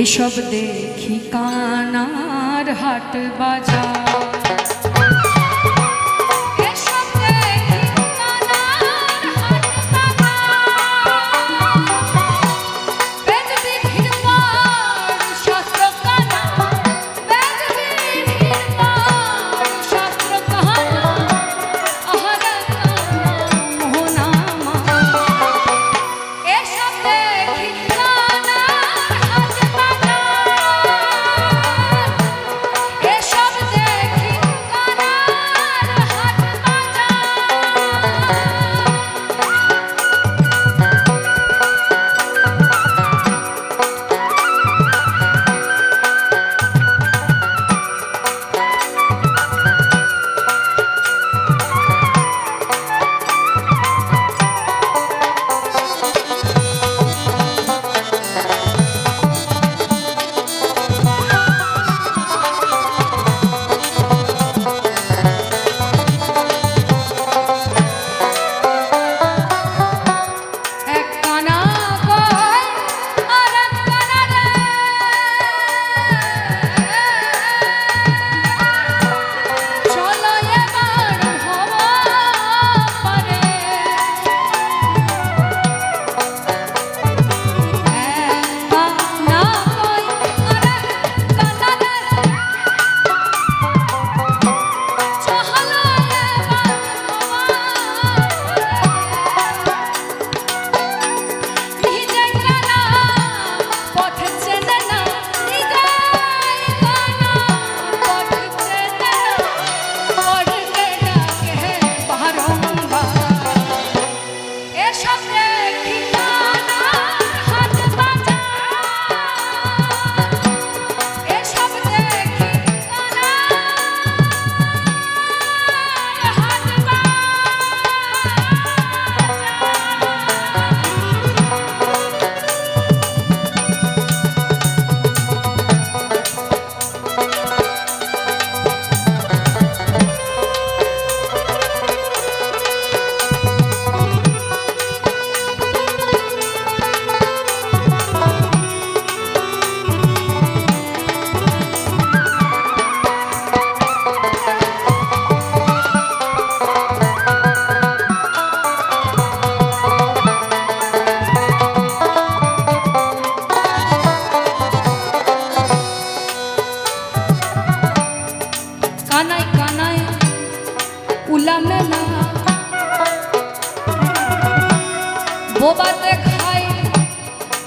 এসব দেখি কানার হাট বাজার।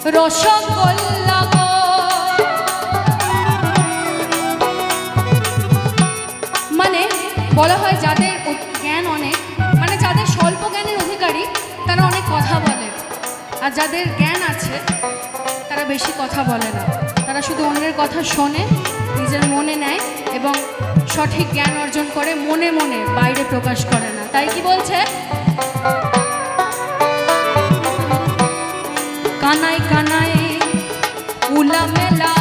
রসগোল্লা মানে বলা হয় যাদের জ্ঞান অনেক মানে যাদের স্বল্প জ্ঞানের অধিকারী, তারা অনেক কথা বলে। আর যাদের জ্ঞান আছে, তারা বেশি কথা বলে না। তারা শুধু অন্যের কথা শোনে, নিজের মনে নেয় এবং সঠিক জ্ঞান অর্জন করে মনে মনে বাইরে প্রকাশ করে না। তাই কি বলছে? কানাই কানাই উলা মেলা